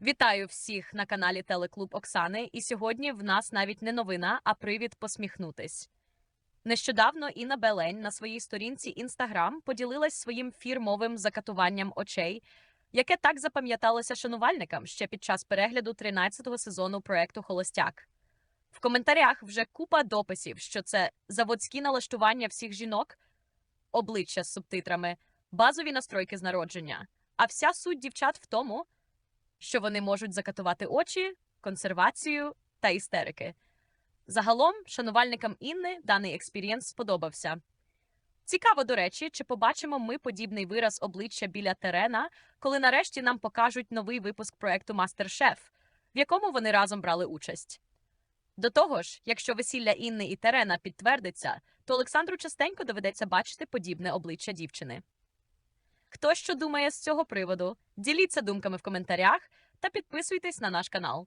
Вітаю всіх на каналі Телеклуб Оксани. І сьогодні в нас навіть не новина, а привід посміхнутись. Нещодавно Інна Белень на своїй сторінці Інстаграм поділилась своїм фірмовим закатуванням очей, яке так запам'яталося шанувальникам ще під час перегляду 13-го сезону проекту Холостяк. В коментарях вже купа дописів, що це заводські налаштування всіх жінок, обличчя з субтитрами, базові настройки з народження. А вся суть дівчат в тому, що вони можуть закатувати очі, консервацію та істерики. Загалом, шанувальникам Інни даний експірієнс сподобався. Цікаво, до речі, чи побачимо ми подібний вираз обличчя біля терена, коли нарешті нам покажуть новий випуск проекту Мастер-Шеф, в якому вони разом брали участь. До того ж, якщо весілля Інни і Терена підтвердиться, то Олександру частенько доведеться бачити подібне обличчя дівчини. Хто що думає з цього приводу? Діліться думками в коментарях та підписуйтесь на наш канал.